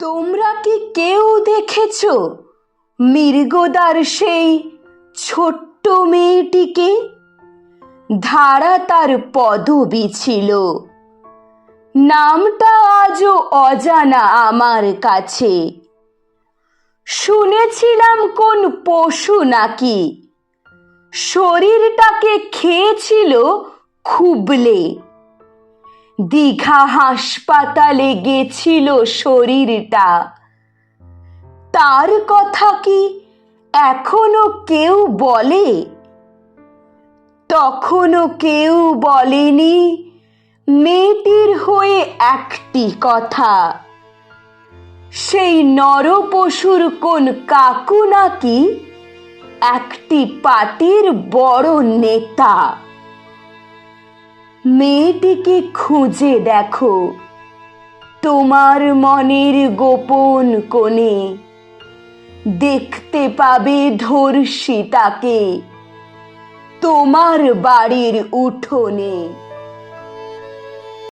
তোমরা কি কেউ দেখেছ? মৃগদার সেই ছোট্ট মেয়েটিকে? ধারা তার পদবি ছিল। নামটা আজও অজানা আমার কাছে। শুনেছিলাম কোন পশু নাকি? শরীরটাকে খেয়েছিল খুবলে। দীঘা হাসপাতালে গেছিল শরীরটা। তার কথা কি এখনও কেউ বলে? তখনও কেউ বলেনি মেয়েটির হয়ে একটি কথা। সেই নরপশুর কোন কাকু নাকি? একটি পার্টির বড় নেতা। মেয়েটিকে খুঁজে দেখো। তোমার মনের গোপন কোণে দেখতে পাবে ধর্ষিতাকে। তোমার বাড়ির উঠোনে